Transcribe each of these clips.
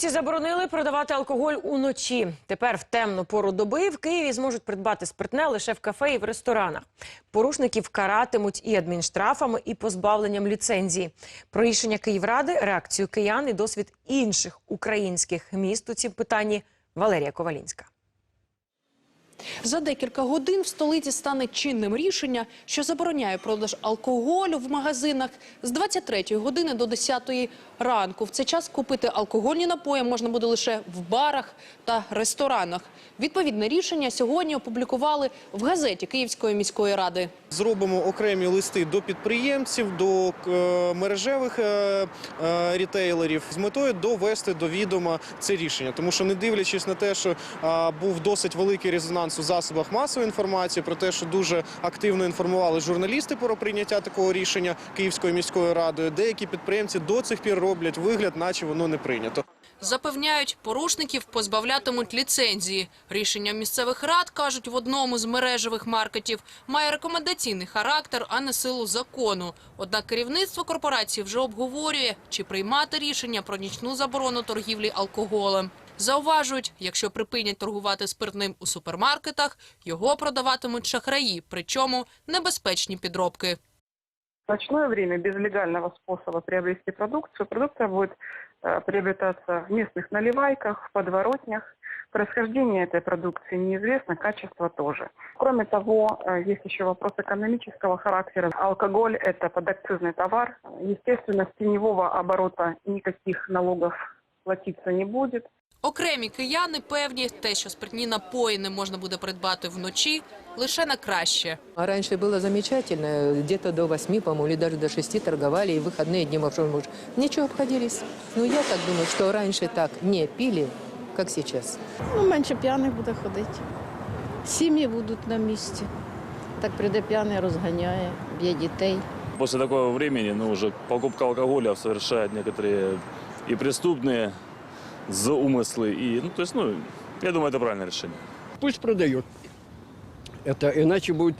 Вінниці заборонили продавати алкоголь уночі. Тепер в темну пору доби в Києві зможуть придбати спиртне лише в кафе і в ресторанах. Порушників каратимуть і адмінштрафами, і позбавленням ліцензії. Про рішення Київради, реакцію киян і досвід інших українських міст у цім питанні Валерія Ковалінська. За декілька годин в столиці стане чинним рішення, що забороняє продаж алкоголю в магазинах з 23 години до 10 ранку. В цей час купити алкогольні напої можна буде лише в барах та ресторанах. Відповідне рішення сьогодні опублікували в газеті Київської міської ради. Зробимо окремі листи до підприємців, до е, мережевих е, е, рітейлерів з метою довести до відома це рішення. Тому що, не дивлячись на те, що був досить великий резонанс у засобах масової інформації, про те, що дуже активно інформували журналісти про прийняття такого рішення Київською міською радою, деякі підприємці до цих пір роблять вигляд, наче воно не прийнято. Запевняють, порушників позбавлятимуть ліцензії. Рішення місцевих рад, кажуть, в одному з мережевих маркетів має рекомендаційний характер, а не силу закону. Однак керівництво корпорації вже обговорює, чи приймати рішення про нічну заборону торгівлі алкоголем. Зауважують, якщо припинять торгувати спиртним у супермаркетах, його продаватимуть шахраї, причому небезпечні підробки. В ночное время без легального способа приобрести продукцию. Продукция будет э, приобретаться в местных наливайках, в подворотнях. Происхождение этой продукции неизвестно, качество тоже. Кроме того, э, есть еще вопрос экономического характера. Алкоголь – это подакцизный товар. Естественно, с теневого оборота никаких налогов платиться не будет. Окремі кияни певні, те, що спиртні напої не можна буде придбати вночі, лише на краще. А раньше было замечательно, где-то до 8, по-моему, или даже до 6 торговали, и в выходные дни вообще может, ничего обходились. Но я так думаю, что раньше так не пили, как сейчас. Ну, менше п'яних буде ходити. Сім'ї будуть на місці. Так прийде п'яний, розганяє, б'є дітей. После такого времени ну, уже покупка алкоголя совершают некоторые и преступные за умыслы. И, ну, то есть, ну, я думаю, это правильное решение. Пусть продает. Это иначе будет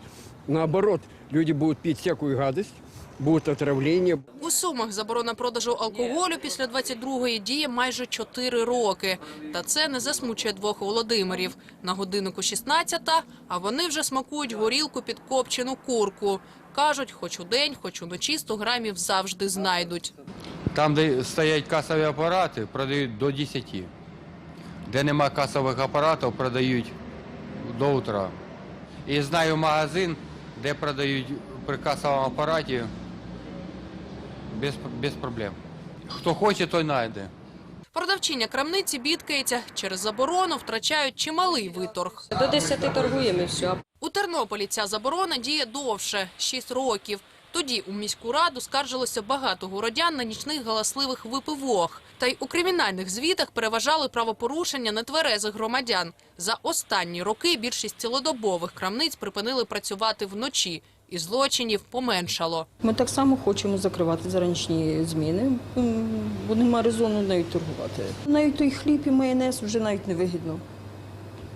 наоборот. Люди будут пить всякую гадость, будут отравления, У Сумах заборона продажу алкоголю після 22-ї діє майже 4 роки. Та це не засмучує двох Володимирів. На годиннику 16-та, а вони вже смакують горілку під копчену курку. Кажуть, хоч у день, хоч уночі 100 грамів завжди знайдуть. Там, де стоять касові апарати, продають до 10. Де нема касових апаратів, продають до утра. І знаю магазин, де продають при касовому апараті без, без проблем. Хто хоче, той знайде. Продавчиня крамниці бідкається. Через заборону втрачають чималий виторг. До 10 торгуємо і все. У Тернополі ця заборона діє довше – 6 років. Тоді у міську раду скаржилося багато городян на нічних галасливих випивох. Та й у кримінальних звітах переважали правопорушення нетверезих громадян. За останні роки більшість цілодобових крамниць припинили працювати вночі. І злочинів поменшало. Ми так само хочемо закривати заранішні зміни, бо нема резону навіть торгувати. Навіть той хліб і майонез вже навіть не вигідно,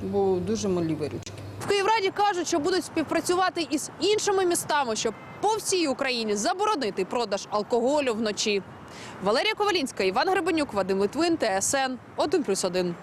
бо дуже малі виручки. В Київраді кажуть, що будуть співпрацювати із іншими містами, щоб по всій Україні заборонити продаж алкоголю вночі. Валерія Ковалінська, Іван Гребенюк, Вадим Литвин, ТСН 1+,1.